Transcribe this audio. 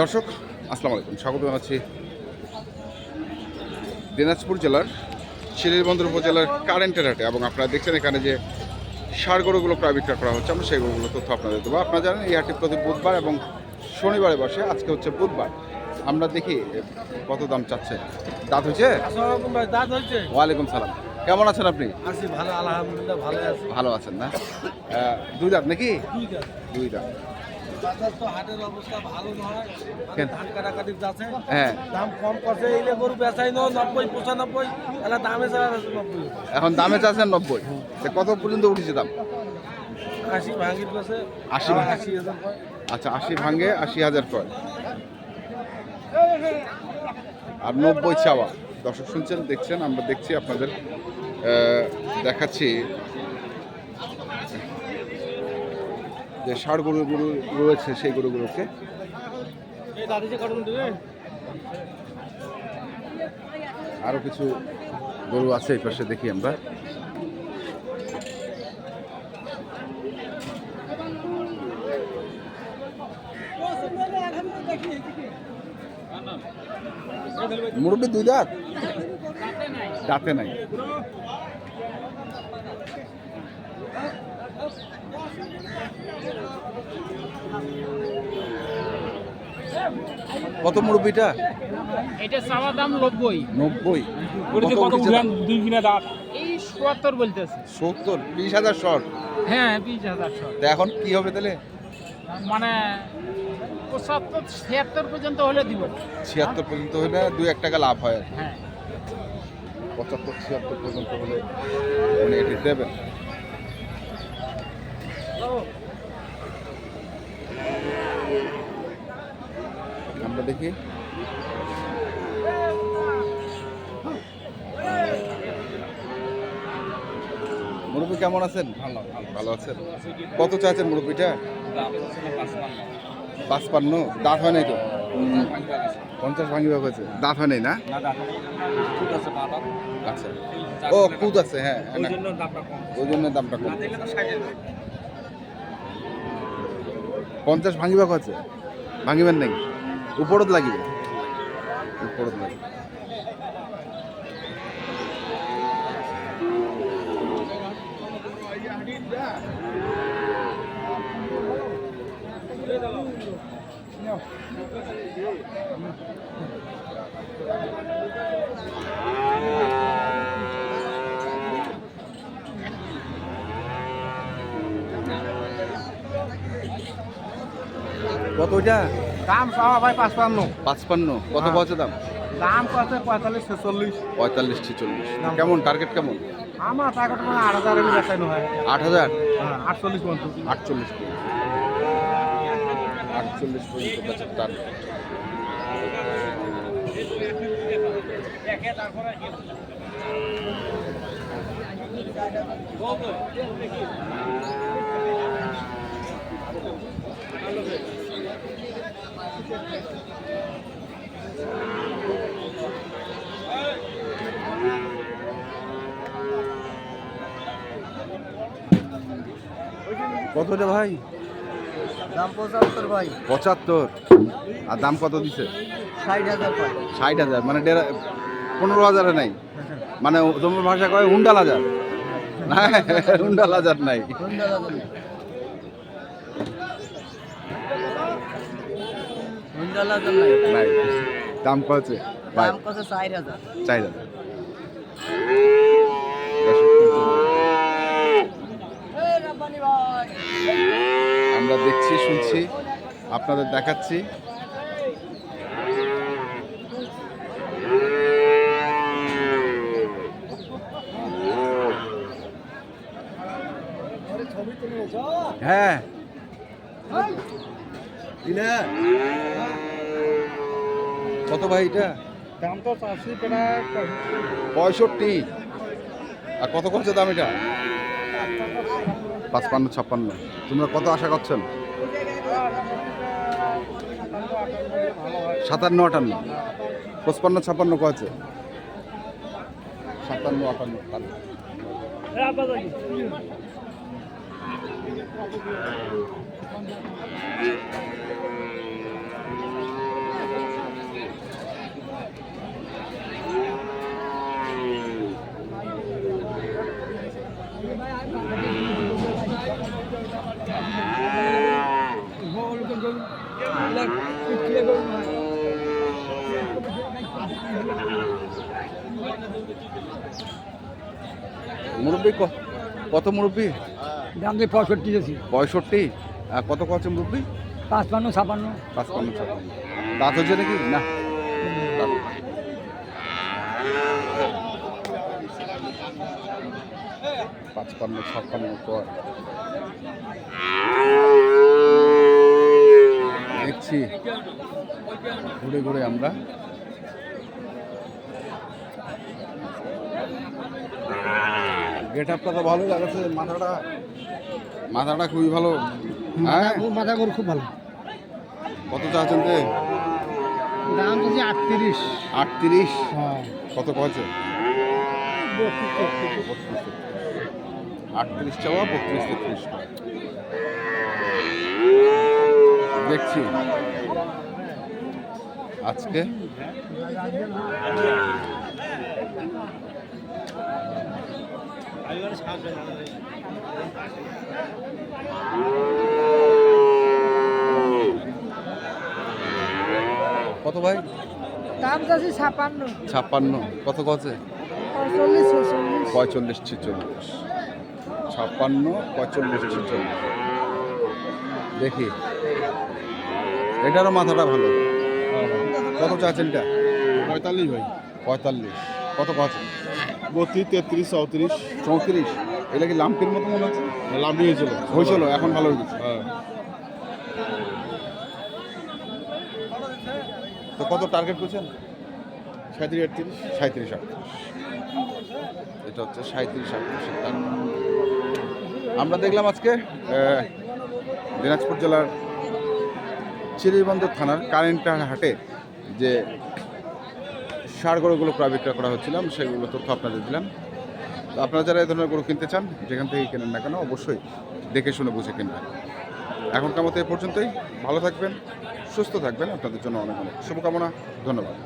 দর্শক আসসালামু আলাইকুম। স্বাগত জানাচ্ছি দিনাজপুর জেলার শিলিরবন্দর উপজেলার কারেন্টের হাটে এবং আপনারা দেখছেন এখানে যে সার গরুগুলো প্রায় বিক্রয় করা হচ্ছে আমরা সেই গরুগুলো তথ্য আপনাদের দেবো। আপনারা জানেন এই হাটটি প্রতি বুধবার এবং শনিবারে বসে আজকে হচ্ছে বুধবার। আমরা দেখি কত দাম চাচ্ছে। দাঁত হয়েছে? দাঁত হয়েছে। ওয়ালাইকুম সালাম। কেমন আছেন আপনি? ভালো আলহামদুলিল্লাহ ভালো আছি। ভালো আছেন না? দুই দাঁত নাকি? দুই দাঁত। এখন দামে চাচ্ছেন নব্বই। কত পর্যন্ত উঠেছে দাম? আশি ভাঙি। আচ্ছা আশি ভাঙ্গে আশি হাজার কয়। আর নব্বই চাওয়া। দর্শক শুনছেন, দেখছেন, আমরা দেখছি, আপনাদের দেখাচ্ছি যে ষাড় গরু গরু রয়েছে সেই গরুগুলোকে। আরও কিছু গরু আছে এই পাশে, দেখি আমরা। মুরব্বী, দুই দাঁত? দাঁতে নাই। কত মুরব্বীটা? এটা চাওয়া দাম নব্বই। নব্বই। দুই কিনা দাঁত। এই সত্তর বলতেছে। সত্তর বিশ হাজার শর্ট। হ্যাঁ বিশ হাজার তা এখন কি হবে তাহলে? মানে পঁচাত্তর ছিয়াত্তর পর্যন্ত হলে দিব। ছিয়াত্তর পর্যন্ত হলে দুই এক টাকা লাভ হয় হ্যাঁ। পঁচাত্তর ছিয়াত্তর পর্যন্ত হলে উনি এটি দেবেন। আমরা দেখি। মুরব্বী কেমন আছেন? ভালো ভালো। আছেন। কত চাচ্ছেন মুরব্বীটা? পাঁচপান্ন? দাঁত হয় নাই তো? পঞ্চাশ ভাঙি ভাগ হয়েছে হয় নাই না? আচ্ছা। ও কুদ আছে হ্যাঁ ওই জন্য দামটা কম। পঞ্চাশ ভাঙিবাক আছে ভাঙিবেন নাকি উপরত লাগিবে? উপরত লাগবে। কত ওইটা? দাম চাওয়া ভাই পাঁচপান্ন। পাঁচপান্ন। কত হ্যাঁ। দাম? দাম কত পঁয়তাল্লিশ ছেচল্লিশ। পঁয়তাল্লিশ ছেচল্লিশ। কেমন? টার্গেট কেমন? আমার টাকাটা মানে আট হাজার আট হাজার? হ্যাঁ আটচল্লিশ পর্যন্ত। আটচল্লিশ পর্যন্ত। আটচল্লিশ পর্যন্ত বেচার টার্গেট কতটা ভাই? দাম পঁচাত্তর ভাই। পঁচাত্তর। আর দাম কত দিছে? ষাট হাজার ষাট হাজার মানে দেড় পনেরো হাজারে নাই। মানে তোমার ভাষা কয় হুন্ডাল হাজার। না হুন্ডাল হাজার নাই। নাই। দাম কত? দাম কত? চার হাজার। চাই হাজার। আমরা দেখছি শুনছি আপনাদের দেখাচ্ছি। হ্যাঁ। কত ভাই এটা? দাম তো চাষি প্রায় পঁয়ষট্টি। আর কত করছে দাম এটা? পাঁচপান্ন ছাপ্পান্ন। তোমরা কত আশা করছেন? সাতান্ন আটান্ন। পঁচপান্ন ছাপ্পান্ন কয়েছে সাতান্ন আটান্ন মুরব্বী কত মুরব্বী? দাম দিয়ে পঁয়ষট্টি দিয়েছি। পঁয়ষট্টি? কত কছে মুরব্বী? পাঁচপান্ন ছাপান্ন। পাঁচপান্ন ছাপ্পান্ন দাঁত হচ্ছে নাকি? না। পাঁচপান্ন ছাপ্পান্ন পর দেখছি ঘুরে ঘুরে আমরা গেট আপটা তো ভালো লাগাচ্ছে মাথাটা। মাথাটা খুবই ভালো। হ্যাঁ? মাথা গরু খুব ভালো। কত চাচ্ছেন তে? দাম যদি আটত্রিশ। আটত্রিশ? হ্যাঁ। কত কছে আটত্রিশ চাওয়া বত্রিশ তেত্রিশ। দেখছি। আজকে। কত ভাই? দাম চাচ্ছি ছাপান্ন। ছাপ্পান্ন কত কছে পঁয়তাল্লিশ ছেচল্লিশ। পঁয়তাল্লিশ ছিচল্লিশ। ছাপ্পান্ন পঁয়তাল্লিশ ছিচল্লিশ। দেখি। এটারও মাথাটা ভালো। কত চাচ্ছেন এটা? পঁয়তাল্লিশ ভাই। পঁয়তাল্লিশ। কত পাচ্ছেন বত্রিশ তেত্রিশ চৌত্রিশ। চৌত্রিশ। এটা কি লাম্পির মতো মনে হচ্ছে? লাম্বি হয়েছিল। হয়েছিল এখন ভালো হয়ে গেছে। হ্যাঁ। তো কত টার্গেট করছেন? সাঁত্রিশ আটত্রিশ। সাঁত্রিশ আটত্রিশ। এটা হচ্ছে সাঁত্রিশ আটত্রিশ আমরা দেখলাম আজকে দিনাজপুর জেলার চিরিবন্দর থানার কারেন্টার হাটে যে সার গরুগুলো ক্রয় বিক্রয় করা হচ্ছিলাম সেগুলো তথ্য আপনাদের দিলাম। তো আপনারা যারা এই ধরনের গরু কিনতে চান, যেখান থেকে কেনেন না কেন, অবশ্যই দেখে শুনে বুঝে কিনবেন। এখনকার মতো এ পর্যন্তই। ভালো থাকবেন, সুস্থ থাকবেন। আপনাদের জন্য অনেক অনেক শুভকামনা। ধন্যবাদ।